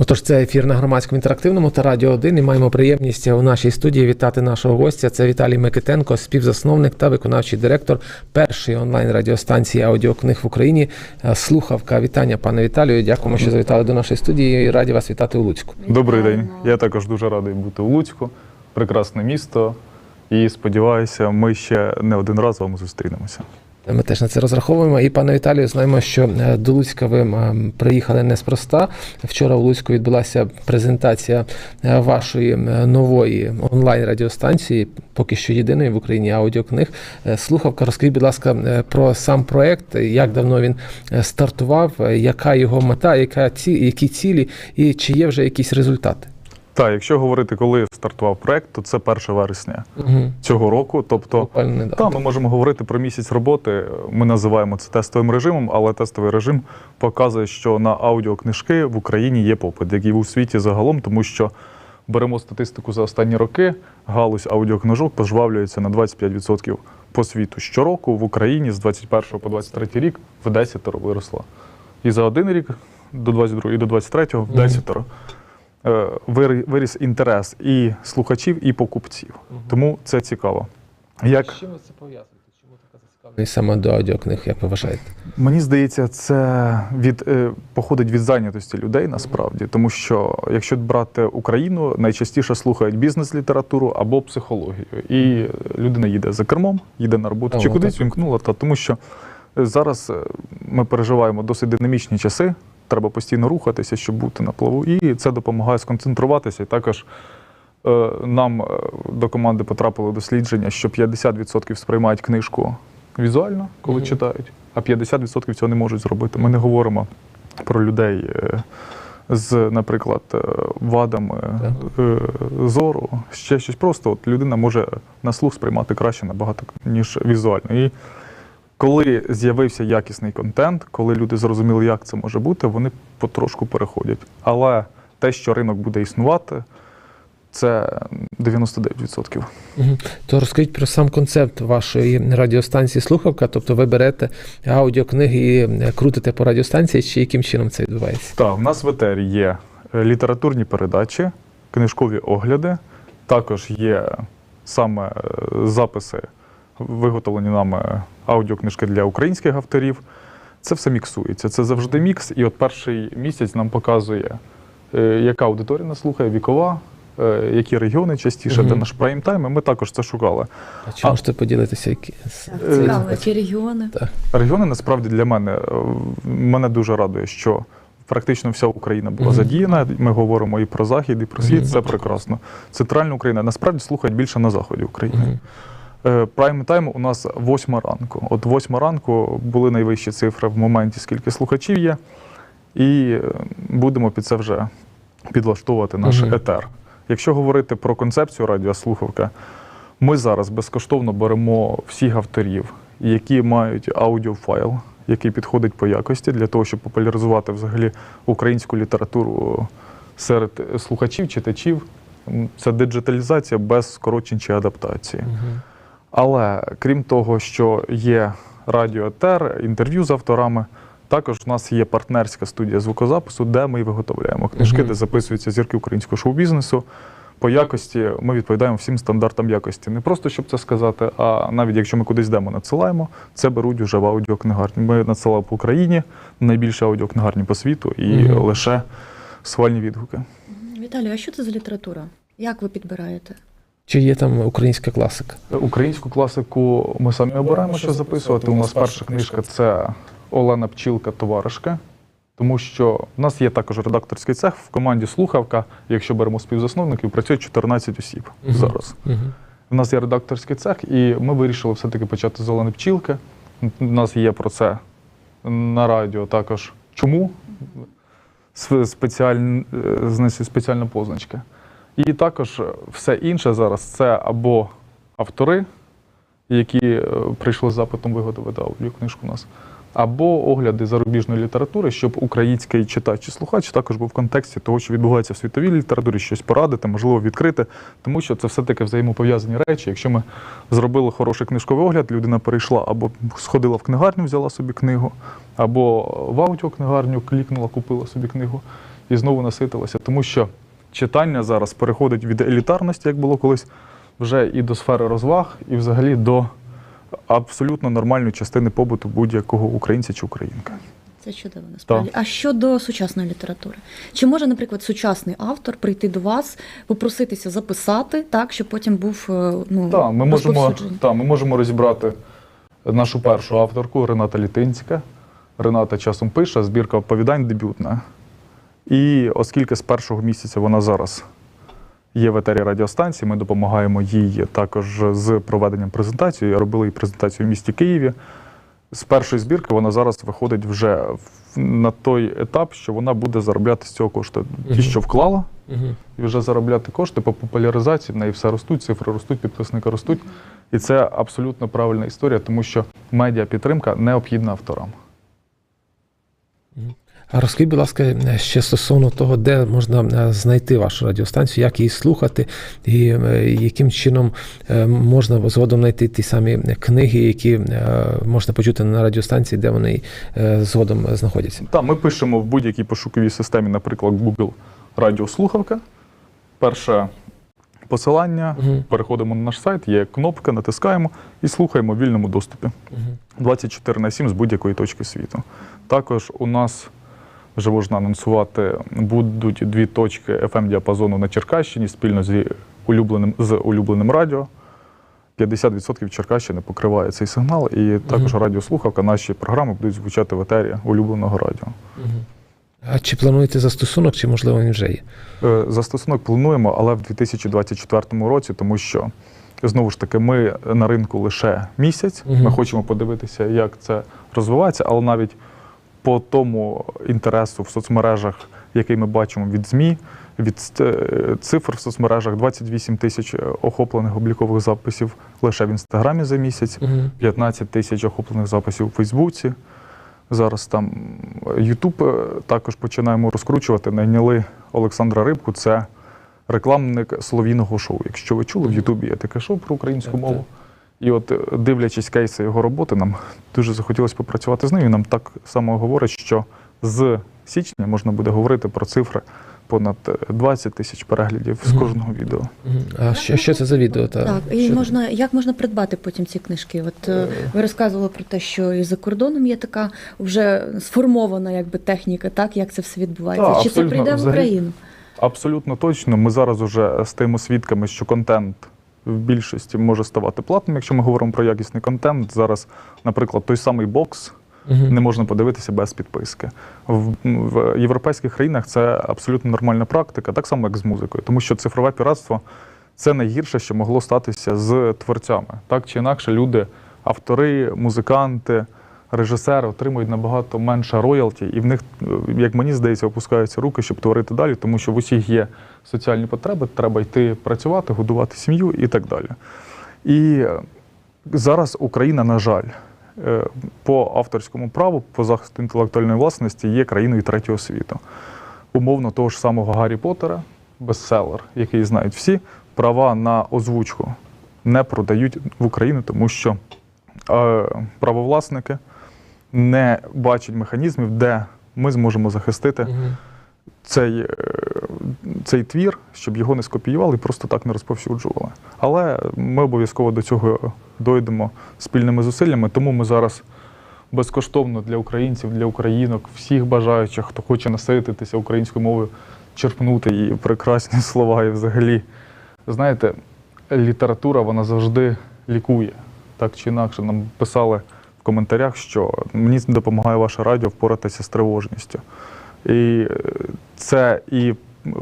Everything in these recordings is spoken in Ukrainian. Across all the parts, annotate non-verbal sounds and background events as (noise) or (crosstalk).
Отож, це ефір на громадському інтерактивному та радіо 1. І маємо приємність у нашій студії вітати нашого гостя. Це Віталій Микитенко, співзасновник та виконавчий директор першої онлайн радіостанції аудіокниг в Україні. Е, Слухавка. Вітання, пане Віталію. Дякуємо, що завітали до нашої студії. і Раді вас вітати у Луцьку. Добрий день. Я також дуже радий бути у Луцьку. Прекрасне місто. І сподіваюся, ми ще не один раз з вами зустрінемося. Ми теж на це розраховуємо. І пане Віталію, знаємо, що е, до Луцька ви приїхали неспроста. Вчора у Луцьку відбулася презентація е, вашої нової онлайн радіостанції, поки що єдиної в Україні аудіокниг. Е, Слухавка, розкажіть, будь ласка, про сам проект, як давно він стартував, яка його мета, яка ці, які цілі, і чи є вже якісь результати? Так, якщо говорити, коли стартував проект, то це 1 вересня Угу. цього року. Тобто, недавно. ми можемо говорити про місяць роботи. Ми називаємо це тестовим режимом, але тестовий режим показує, що на аудіокнижки в Україні є попит, як і у світі загалом, тому що беремо статистику за останні роки, галузь аудіокнижок пожвавлюється на 25% по світу. Щороку в Україні з 21 по 23 рік в 10 виросла. І за один рік до 22 і до 23 в Мгм. 10 е, вири- виріс інтерес і слухачів, і покупців. Тому це цікаво. Як З чим ви це пов'язуєте? Чому така зацікавленість саме до аудіокниг, як ви вважаєте? Мені здається, це від е, походить від зайнятості людей насправді, тому що якщо брати Україну, найчастіше слухають бізнес-літературу або психологію, і людина їде за кермом, їде на роботу Ага, чи кудись так. вімкнула, та тому що зараз е, ми переживаємо досить динамічні часи. Треба постійно рухатися, щоб бути на плаву, і це допомагає сконцентруватися. І також е, нам е, до команди потрапило дослідження, що 50% сприймають книжку візуально, коли Мгм. читають, а 50% цього не можуть зробити. Ми не говоримо про людей е, з, наприклад, вадами е, зору, ще щось. Просто от людина може на слух сприймати краще набагато, ніж візуально. І коли з'явився якісний контент, коли люди зрозуміли, як це може бути, вони потрошку переходять. Але те, що ринок буде існувати, це 99%. Мгм. То розкажіть про сам концепт вашої радіостанції Слухавка. Тобто ви берете аудіокниги і е, крутите по радіостанції, чи яким чином це відбувається? Так, в нас в етері є літературні передачі, книжкові огляди. Також є саме е, записи, виготовлені нами аудіокнижки для українських авторів. Це все міксується. Це завжди мікс. І от перший місяць нам показує, е, яка аудиторія нас слухає, вікова, е, які регіони частіше, де наш прайм-тайм. І ми також це шукали. А чи А- можете поділитися? Які Так, цікаво, які регіони. Регіони насправді для мене е, мене дуже радує, що практично вся Україна була Мгм. задіяна. Ми говоримо і про захід, і про світ. Мгм. Це прекрасно. Центральна Україна насправді слухають більше на заході України. Мгм. Е, Прайм тайм у нас восьма ранку. От восьма ранку були найвищі цифри в моменті, скільки слухачів є, і е, будемо під це вже підлаштовувати наш Мгм. етер. Якщо говорити про концепцію радіослухавка, ми зараз безкоштовно беремо всіх авторів, які мають аудіофайл, який підходить по якості для того, щоб популяризувати взагалі українську літературу серед слухачів, читачів. Це диджиталізація без скорочень чи адаптації. Мгм. Але крім того, що є радіоетер, інтерв'ю з авторами, також у нас є партнерська студія звукозапису, де ми і виготовляємо книжки, де записуються зірки українського шоу-бізнесу. По якості ми відповідаємо всім стандартам якості. Не просто щоб це сказати, а навіть якщо ми кудись демо надсилаємо, це беруть уже в аудіокнигарні. Ми надсилали по Україні найбільше аудіокнигарні по світу і Мгм. лише схвальні відгуки. Віталію, а що це за література? Як ви підбираєте? Чи є там українська класика? Українську класику ми самі обираємо, що записувати. У нас перша книжка це Олена Пчілка, товаришка. Тому що в нас є також редакторський цех в команді Слухавка. Якщо беремо співзасновників, працює 14 осіб Мгм. зараз. Мгм. У нас є редакторський цех, і ми вирішили все-таки почати з Олени Пчілки. У нас є про це на радіо також. Чому? Сп- Спеціаль... е, спеціальна позначка. І також все інше зараз це або автори, які е, прийшли з запитом виготовити аудіокнижку у нас, або огляди зарубіжної літератури, щоб український читач чи слухач також був в контексті того, що відбувається в світовій літературі, щось порадити, можливо, відкрити, тому що це все-таки взаємопов'язані речі. Якщо ми зробили хороший книжковий огляд, людина перейшла або сходила в книгарню, взяла собі книгу, або в аудіокнигарню клікнула, купила собі книгу. і знову наситилася. Тому що читання зараз переходить від елітарності, як було колись, вже і до сфери розваг, і взагалі до абсолютно нормальної частини побуту будь-якого українця чи українка. Це чудово насправді. А щодо сучасної літератури, чи може, наприклад, сучасний автор прийти до вас, попроситися записати, так, щоб потім був е, ну, Так, ми можемо, та, ми можемо розібрати нашу першу авторку Рената Літинська. Рената часом пише, збірка оповідань дебютна. І оскільки з першого місяця вона зараз є в етері радіостанції, ми допомагаємо їй також з проведенням презентації. Робили їй презентацію в місті Києві. З першої збірки вона зараз виходить вже на той етап, що вона буде заробляти з цього кошти. Ті, що вклала, Мгм. і вже заробляти кошти по популяризації, в неї все ростуть, цифри ростуть, підписники ростуть. І це абсолютно правильна історія, тому що медіа підтримка необхідна авторам. А розкажіть, будь ласка, ще стосовно того, де можна е, знайти вашу радіостанцію, як її слухати, і е, яким чином е, можна згодом знайти ті самі книги, які е, можна почути на радіостанції, де вони е, згодом знаходяться. Та ми пишемо в будь-якій пошуковій системі, наприклад, Google Радіослухавка. Перше посилання, Мгм. переходимо на наш сайт, є кнопка, натискаємо і слухаємо в вільному доступі. Мгм. 24 на 7 з будь-якої точки світу. Також у нас вже можна анонсувати, будуть дві точки fm діапазону на Черкащині спільно з улюбленим, з улюбленим радіо. 50% Черкащини покриває цей сигнал, і також радіослухавка, наші програми будуть звучати в етері улюбленого радіо. Мгм. А чи плануєте застосунок, чи можливо він вже є? Е, Застосунок плануємо, але в 2024 році, тому що знову ж таки ми на ринку лише місяць. Мгм. Ми хочемо подивитися, як це розвивається, але навіть по тому інтересу в соцмережах, який ми бачимо від ЗМІ, від е, цифр в соцмережах 28 тисяч е, охоплених облікових записів лише в інстаграмі за місяць. Мгм. 15 тисяч охоплених записів у Фейсбуці. Зараз там Ютуб е, також починаємо розкручувати. Найняли Олександра Рибку, це рекламник солов'їного шоу. Якщо ви чули, в Ютубі є таке шоу про українську мову. І от, е, дивлячись кейси його роботи, нам дуже захотілося попрацювати з ним. І нам так само говорить, що з січня можна буде говорити про цифри понад е, 20 тисяч переглядів з кожного відео. А що, що це за відео? Та, Так, і що- можна, як можна придбати потім ці книжки? От е, ви розказували про те, що і за кордоном є така вже сформована якби техніка, так як це все відбувається. Так, Чи це прийде в Україну? Абсолютно точно. Ми зараз вже стаємо свідками, що контент в більшості може ставати платним, якщо ми говоримо про якісний контент. Зараз, наприклад, той самий бокс не можна подивитися без підписки. В, в європейських країнах це абсолютно нормальна практика, так само як з музикою, тому що цифрове піратство це найгірше, що могло статися з творцями. Так чи інакше, люди, автори, музиканти. Режисери отримують набагато менше роялті, і в них, е, як мені здається, опускаються руки, щоб творити далі, тому що в усіх є соціальні потреби, треба йти працювати, годувати сім'ю і так далі. І е, зараз Україна, на жаль, е, по авторському праву, по захисту інтелектуальної власності є країною третього світу. Умовно того ж самого Гаррі Поттера, бестселер, який знають всі, права на озвучку не продають в Україну, тому що е, правовласники не бачать механізмів, де ми зможемо захистити Мгм. цей, е, цей твір, щоб його не скопіювали і просто так не розповсюджували. Але ми обов'язково до цього дойдемо спільними зусиллями, тому ми зараз безкоштовно для українців, для українок, всіх бажаючих, хто хоче насититися українською мовою, черпнути її прекрасні (laughs) слова і взагалі. Знаєте, література вона завжди лікує. Так чи інакше, нам писали в коментарях, що мені допомагає ваше радіо впоратися з тривожністю. І е, це і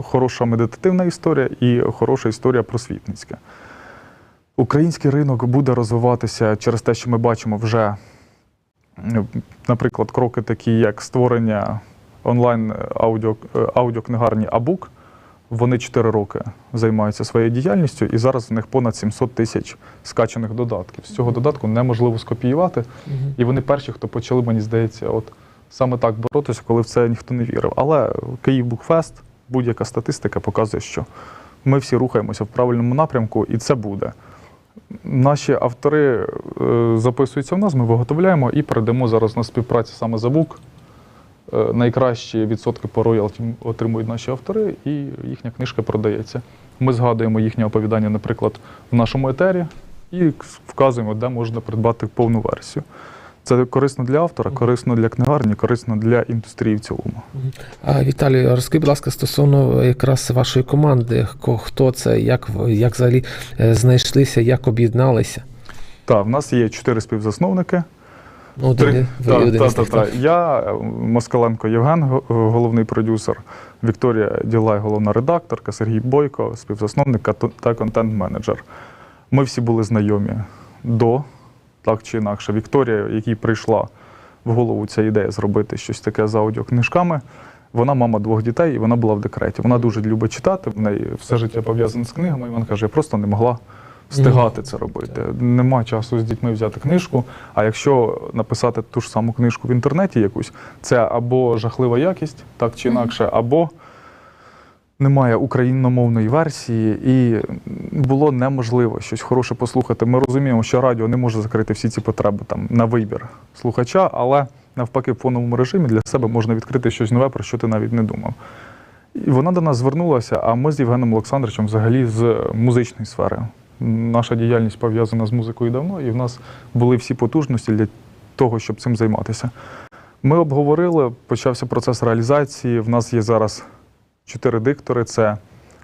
хороша медитативна історія, і хороша історія просвітницька. Український ринок буде розвиватися через те, що ми бачимо вже, е, наприклад, кроки такі, як створення онлайн аудіо, е, аудіокнигарні Абук. Вони 4 роки займаються своєю діяльністю, і зараз в них понад 700 тисяч скачаних додатків. З цього додатку неможливо скопіювати. І вони перші, хто почали, мені здається, от саме так боротися, коли в це ніхто не вірив. Але Київ Букфест, будь-яка статистика показує, що ми всі рухаємося в правильному напрямку, і це буде. Наші автори е, записуються в нас, ми виготовляємо і передамо зараз на співпрацю саме за бук. Е, Найкращі відсотки по роялті отримують наші автори, і їхня книжка продається. Ми згадуємо їхнє оповідання, наприклад, в нашому етері і вказуємо, де можна придбати повну версію. Це корисно для автора, корисно для книгарні, корисно для індустрії в цілому. А, Віталію, розкажи, будь ласка, стосовно якраз вашої команди, хто це, як, як взагалі е, знайшлися, як об'єдналися? Так, в нас є чотири співзасновники. Ну, Три- та, один та, та, та. так? Я е, Москаленко Євген, головний продюсер, Вікторія Ділай, головна редакторка, Сергій Бойко, співзасновник та- та контент-менеджер. Ми всі були знайомі до, так чи інакше. Вікторія, якій прийшла в голову ця ідея зробити щось таке з аудіокнижками. Вона мама двох дітей, і вона була в декреті. Вона дуже любить читати. В неї все життя пов'язане з книгами. І вона каже: я просто не могла встигати це робити. Нема часу з дітьми взяти книжку. А якщо написати ту ж саму книжку в інтернеті якусь, це або жахлива якість, так чи інакше, або немає україномовної версії, і було неможливо щось хороше послухати. Ми розуміємо, що радіо не може закрити всі ці потреби там на вибір слухача, але навпаки, в фоновому режимі для себе можна відкрити щось нове, про що ти навіть не думав. І вона до нас звернулася, а ми з Євгеном Олександровичем взагалі з музичної сфери. Наша діяльність пов'язана з музикою давно, і в нас були всі потужності для того, щоб цим займатися. Ми обговорили, почався процес реалізації. В нас є зараз чотири диктори: це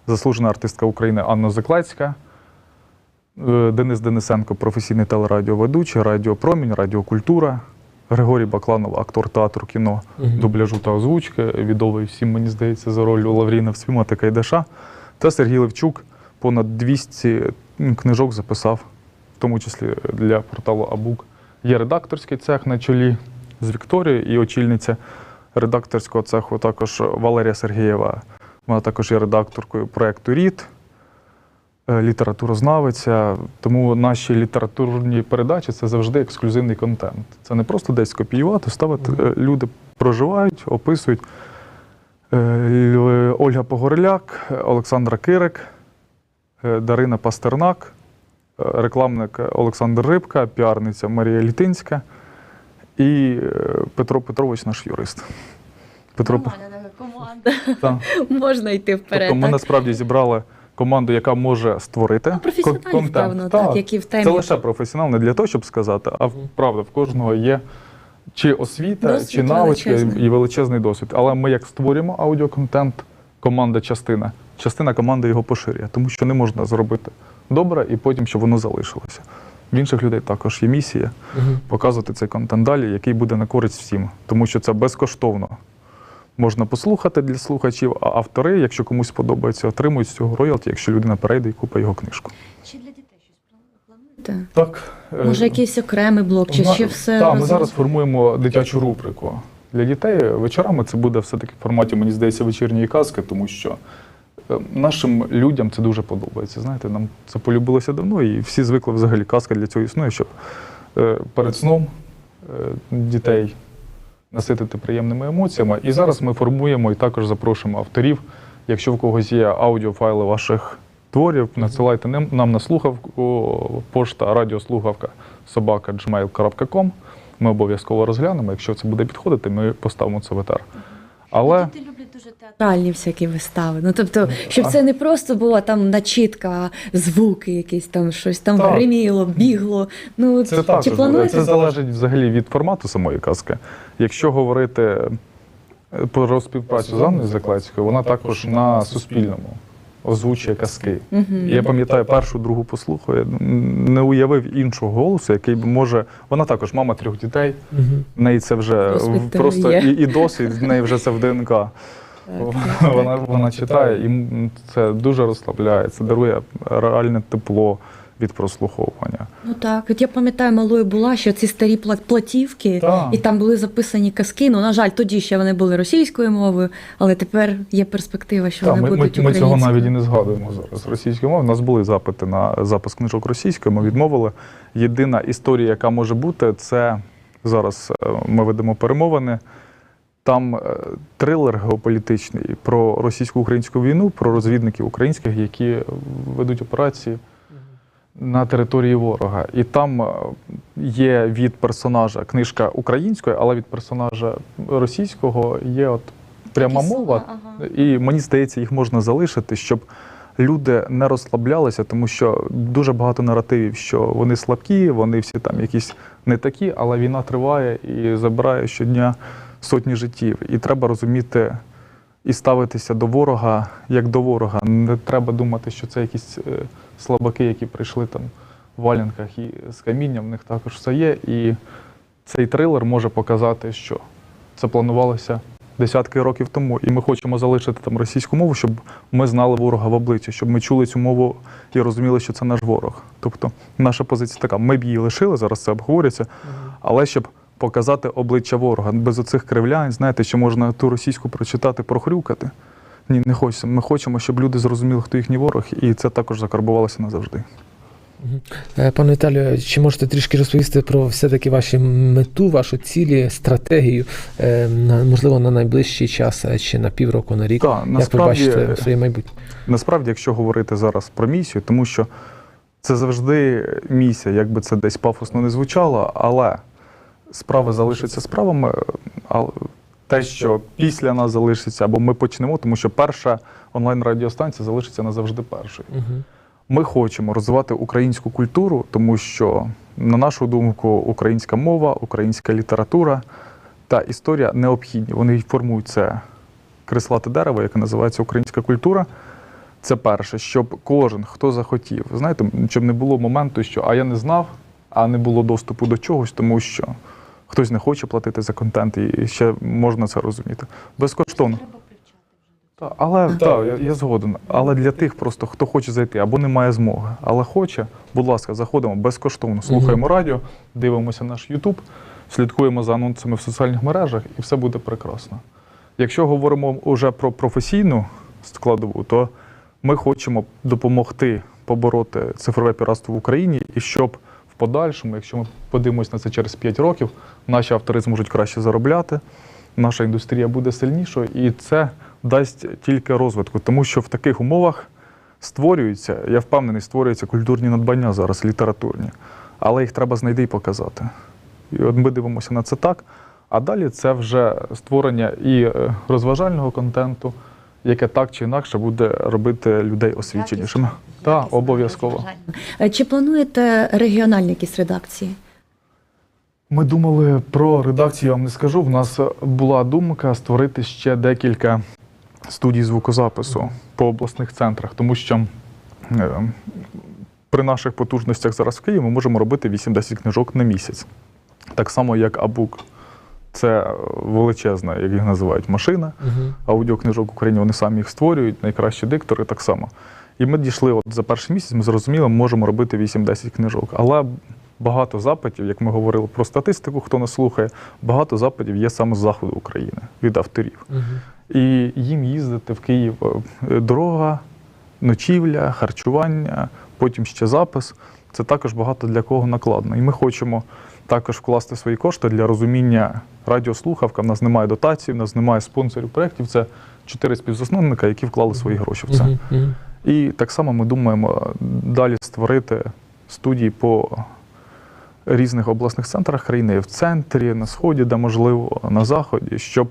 заслужена артистка України Анна Заклецька, е, Денис Денисенко, професійний телерадіоведучий, Радіо Промінь, Радіокультура, Григорій Бакланов, актор театру кіно, Мгм. дубляжу та озвучки, відомий всім, мені здається, за роль Лавріна в «Свіма Кайдаша. Та Сергій Левчук понад 200 книжок записав, в тому числі для порталу Абук. Є редакторський цех на чолі з Вікторією і очільниця редакторського цеху також Валерія Сергієва. Вона також є редакторкою проєкту Рід, е, літературознавиця. Тому наші літературні передачі це завжди ексклюзивний контент. Це не просто десь копіювати, ставити. Е, Люди проживають, описують. Е, Ольга Погорляк, Олександра Кирик, Дарина Пастернак, е, рекламник Олександр Рибка, піарниця Марія Літинська і е, Петро Петрович, наш юрист. Петро Нормальна команда. та. Можна йти вперед. Тобто ми так? насправді зібрали команду, яка може створити Ну, професіоналів, контент. певно, так, які в темі. Це лише професіонал, не для того, щоб сказати, а правда, в кожного є чи освіта, Досвід чи навички величезний. і величезний досвід. Але ми як створюємо аудіоконтент, команда частина, частина команди його поширює, тому що не можна зробити добре і потім, щоб воно залишилося. В інших людей також є місія Мгм. показувати цей контент далі, який буде на користь всім, тому що це безкоштовно. Можна послухати для слухачів, а автори, якщо комусь подобається, отримують з цього роялті, якщо людина перейде і купить його книжку. Чи для дітей щось плануєте? Так, е, Може, якийсь окремий блок, чи ще все Так, ми зараз формуємо дитячу рубрику. Для дітей вечорами це буде все-таки в форматі, мені здається, вечірньої казки, тому що нашим людям це дуже подобається. Знаєте, нам це полюбилося давно, і всі звикли взагалі казка для цього існує, щоб е, перед сном е, дітей наситити приємними емоціями. І зараз ми формуємо і також запрошуємо авторів. Якщо в когось є аудіофайли ваших творів, надсилайте нам на слухавку пошта радіослухавка собака Ми обов'язково розглянемо. Якщо це буде підходити, ми поставимо це в етер. Але дуже театральні всякі вистави. Ну тобто, щоб це не просто була там начітка, звуки, якісь там щось там Так. гриміло, бігло. Ну це чи також плануєте? це залежить взагалі від формату самої казки. Якщо говорити е, про співпрацю з Анною Заклецькою, вона також на Суспільному озвучує казки. Я пам'ятаю першу, другу послухаю, я не уявив іншого голосу, який б може. Вона також мама трьох дітей. В неї це вже Досвід в- просто є. і, і досвід, в неї вже це в ДНК. Так, так, Вона, вона читає, і це дуже розслабляє, це дарує реальне тепло від прослуховування. Ну так, от я пам'ятаю, малою була ще ці старі пла- платівки, Так. і там були записані казки. Ну, на жаль, тоді ще вони були російською мовою, але тепер є перспектива, що Та, вони ми, ми, будуть ми цього навіть і не згадуємо зараз. Російською мовою. У нас були запити на запис книжок російською, ми відмовили. Єдина історія, яка може бути, це зараз е, ми ведемо перемовини. Там е, трилер геополітичний про російсько-українську війну, про розвідників українських, які ведуть операції на території ворога. І там е, є від персонажа книжка української, але від персонажа російського є от пряма Такі мова. слова, ага. І мені здається, їх можна залишити, щоб люди не розслаблялися, тому що дуже багато наративів, що вони слабкі, вони всі там якісь не такі, але війна триває і забирає щодня сотні життів. І треба розуміти і ставитися до ворога як до ворога. Не треба думати, що це якісь е, слабаки, які прийшли там в валянках і з камінням. В них також все є. І цей трилер може показати, що це планувалося десятки років тому. І ми хочемо залишити там російську мову, щоб ми знали ворога в обличчя, щоб ми чули цю мову і розуміли, що це наш ворог. Тобто наша позиція така: ми б її лишили, зараз це обговорюється, але щоб показати обличчя ворога. Без оцих кривлянь, знаєте, що можна ту російську прочитати, прохрюкати. Ні, не хочемо. Ми хочемо, щоб люди зрозуміли, хто їхній ворог, і це також закарбувалося назавжди. Е, Пане Віталію, чи можете трішки розповісти про все-таки вашу мету, вашу цілі, стратегію, е, можливо, на найближчий час е, чи на півроку, на рік? Так, Як ви бачите своє майбутнє? Насправді, якщо говорити зараз про місію, тому що це завжди місія, як би це десь пафосно не звучало, але справи залишаться справами. А те, що після нас залишиться, або ми почнемо, тому що перша онлайн-радіостанція залишиться назавжди першою. Угу. Ми хочемо розвивати українську культуру, тому що, на нашу думку, українська мова, українська література та історія необхідні. Вони формують це крислате дерево, яке називається українська культура. Це перше, щоб кожен, хто захотів, знаєте, щоб не було моменту, що а я не знав, а не було доступу до чогось, тому що хтось не хоче платити за контент, і ще можна це розуміти. Безкоштовно. Та, але так, я, я згоден. Але для тих, просто хто хоче зайти або не має змоги, але хоче, будь ласка, заходимо безкоштовно, слухаємо радіо, дивимося наш Ютуб, слідкуємо за анонсами в соціальних мережах, і все буде прекрасно. Якщо говоримо вже про професійну складову, то ми хочемо допомогти побороти цифрове піратство в Україні, і щоб подальшому, якщо ми подивимося на це через 5 років, наші автори зможуть краще заробляти, наша індустрія буде сильнішою, і це дасть тільки розвитку, тому що в таких умовах створюються, я впевнений, створюються культурні надбання зараз, літературні, але їх треба знайти і показати. І от ми дивимося на це так. А далі це вже створення і е, розважального контенту, яке так чи інакше буде робити людей освіченішими. Так, обов'язково. Е, Чи плануєте регіональні якісь редакції? Ми думали про редакцію, я вам не скажу. В нас була думка створити ще декілька студій звукозапису по обласних центрах, тому що е, при наших потужностях зараз в Києві ми можемо робити 8-10 книжок на місяць. Так само, як Абук. Це величезна, як їх називають, машина. Угу. Аудіокнижок в Україні вони самі їх створюють, найкращі диктори так само. І ми дійшли от за перший місяць, ми зрозуміли, ми можемо робити 8-10 книжок. Але багато запитів, як ми говорили про статистику, хто нас слухає, багато запитів є саме з заходу України від авторів. Угу. І їм їздити в Київ е, дорога, ночівля, харчування, потім ще запис. Це також багато для кого накладно. І ми хочемо також вкласти свої кошти для розуміння радіослухавка. В нас немає дотацій, в нас немає спонсорів проєктів. Це чотири співзасновника, які вклали свої гроші в це. І так само ми думаємо далі створити студії по різних обласних центрах країни, в центрі, на сході, де можливо, на заході, щоб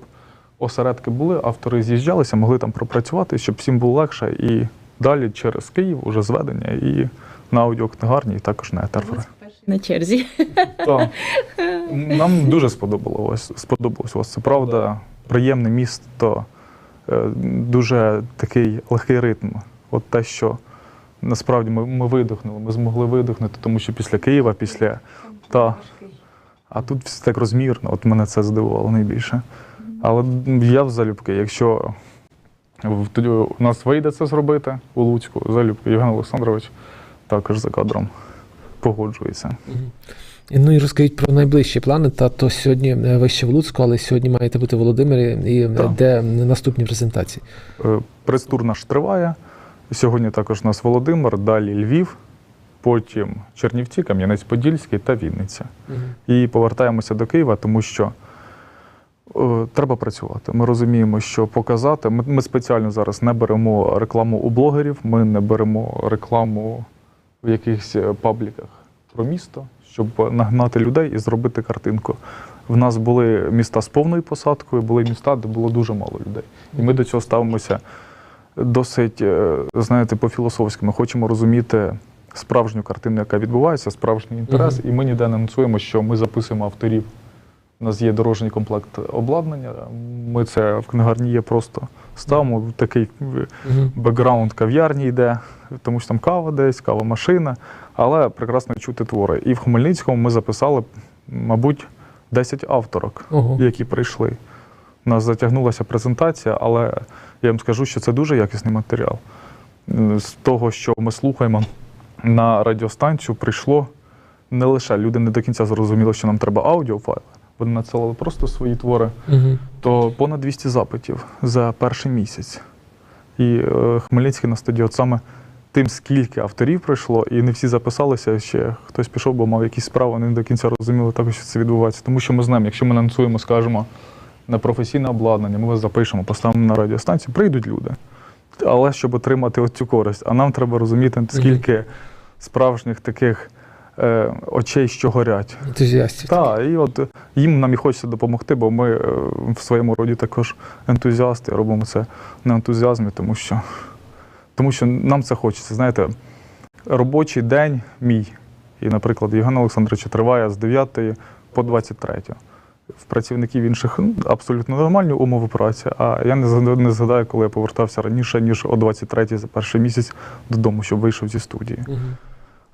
осередки були, автори з'їжджалися, могли там пропрацювати, щоб всім було легше. І далі через Київ уже зведення і на аудіокнигарні, і також на етерфери. На черзі. (laughs) Так. Нам дуже сподобалось, сподобалось вас. Це правда, приємне місто, е, дуже такий легкий ритм. От те, що насправді ми, ми видихнули, ми змогли видихнути, тому що після Києва, після. Та, а тут все так розмірно, от мене це здивувало найбільше. Але я в залюбки, якщо тоді у нас вийде це зробити у Луцьку, залюбки, Євген Олександрович також за кадром погоджується. Ну і розкажіть про найближчі плани. Та то сьогодні е, ви ще в Луцьку, але сьогодні маєте бути в Володимирі, і е, Так. де наступні презентації. Е, Прес-тур наш триває. Сьогодні також у нас Володимир, далі Львів, потім Чернівці, Кам'янець-Подільський та Вінниця. І повертаємося до Києва, тому що е, треба працювати. Ми розуміємо, що показати. Ми, ми спеціально зараз не беремо рекламу у блогерів, ми не беремо рекламу в якихось е, пабліках про місто, щоб нагнати людей і зробити картинку. В нас були міста з повною посадкою, були міста, де було дуже мало людей. І ми до цього ставимося досить, е, знаєте, по-філософськи. Ми хочемо розуміти справжню картину, яка відбувається, справжній інтерес, і ми ніде не анонсуємо, що ми записуємо авторів. У нас є дорожній комплект обладнання. Ми це в книгарні є просто ставимо такий е, бекграунд кав'ярні йде, тому що там кава десь, кава машина, але прекрасно чути твори. І в Хмельницькому ми записали, мабуть, 10 авторок, Ого. які прийшли. У нас затягнулася презентація, але я вам скажу, що це дуже якісний матеріал. Е, З того, що ми слухаємо на радіостанцію, прийшло не лише люди не до кінця зрозуміли, що нам треба аудіофайли. Вони надсилали просто свої твори Мгм. то понад 200 запитів за перший місяць. І е, Хмельницький на стадіон саме тим, скільки авторів прийшло, і не всі записалися, ще хтось пішов, бо мав якісь справи, вони не до кінця розуміли також, що це відбувається. Тому що ми знаємо, якщо ми анонсуємо, скажемо, на професійне обладнання, ми вас запишемо, поставимо на радіостанцію, прийдуть люди. Але щоб отримати оцю користь, а нам треба розуміти, скільки справжніх таких е, очей, що горять. Ентузіастів. Так, і от їм нам і хочеться допомогти, бо ми е, в своєму роді також ентузіасти, робимо це на ентузіазмі, тому що, тому що нам це хочеться. Знаєте, робочий день мій, і, наприклад, Євгена Олександровича триває з 9 по 23. В працівників інших ну, абсолютно нормальні умови праці, а я не згадаю, не згадаю, коли я повертався раніше, ніж о 23 за перший місяць додому, щоб вийшов зі студії.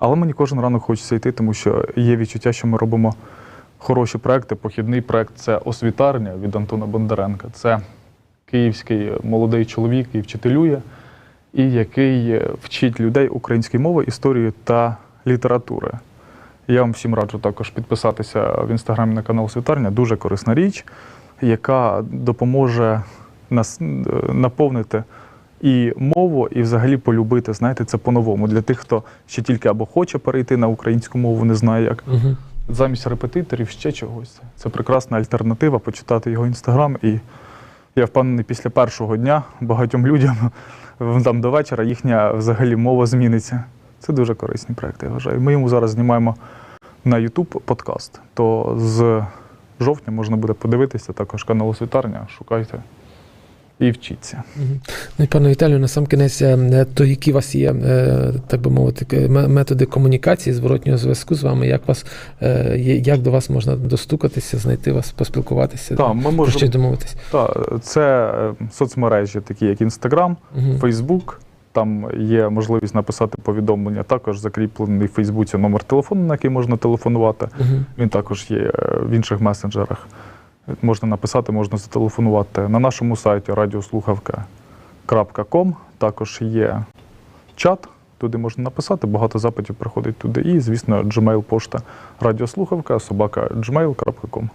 Але мені кожен ранок хочеться йти, тому що є відчуття, що ми робимо хороші проекти. Похідний проект це освітарня від Антона Бондаренка. Це київський молодий чоловік, який вчителює, і який вчить людей української мови, історії та літератури. Я вам всім раджу також підписатися в інстаграмі на канал Освітарня. Дуже корисна річ, яка допоможе нас е, наповнити і мову, і взагалі полюбити, знаєте, це по-новому. Для тих, хто ще тільки або хоче перейти на українську мову, не знає як. Мгм. Замість репетиторів ще чогось. Це прекрасна альтернатива, почитати його інстаграм. І я впевнений, після першого дня багатьом людям там до вечора їхня взагалі мова зміниться. Це дуже корисний проект, я вважаю. Ми йому зараз знімаємо на YouTube подкаст. То з жовтня можна буде подивитися також канал Освітарня, шукайте і вчіться. Ну і пане Віталію, на сам кінець, е, то які у вас є, е, так би мовити, методи комунікації, зворотнього зв'язку з вами? Як вас е, як до вас можна достукатися, знайти вас, поспілкуватися, Так, ми можемо щось домовитись? Так, це е, соцмережі, такі як Інстаграм. Фейсбук. Там є можливість написати повідомлення. Також закріплений в Фейсбуці номер телефону, на який можна телефонувати. Мгм. Він також є е, в інших месенджерах. Можна написати, можна зателефонувати. На нашому сайті радіослухавка.com. також є чат, туди можна написати, багато запитів приходить туди. І, звісно, Gmail пошта радіослухавка собака gmail.com.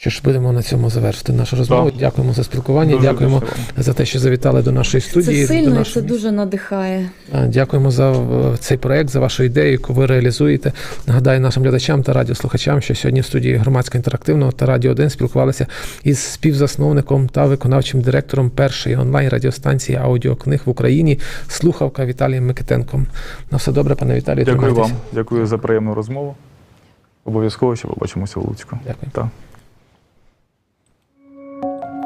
Що ж будемо на цьому завершити нашу розмову. Так. Дякуємо за спілкування. Дуже дякуємо вам. за те, що завітали до нашої студії. Це сильно і нашого це дуже надихає. Дякуємо за е, цей проект, за вашу ідею, яку ви реалізуєте. Нагадаю нашим глядачам та радіослухачам, що сьогодні в студії громадсько інтерактивного та Радіо 1 спілкувалися із співзасновником та виконавчим директором першої онлайн радіостанції аудіокниг в Україні Слухавка Віталієм Микитенком. На все добре, пане Віталію. Дякую вам. Дякую за приємну розмову. Обов'язково ще побачимося в Луцьку. Дякую. Так.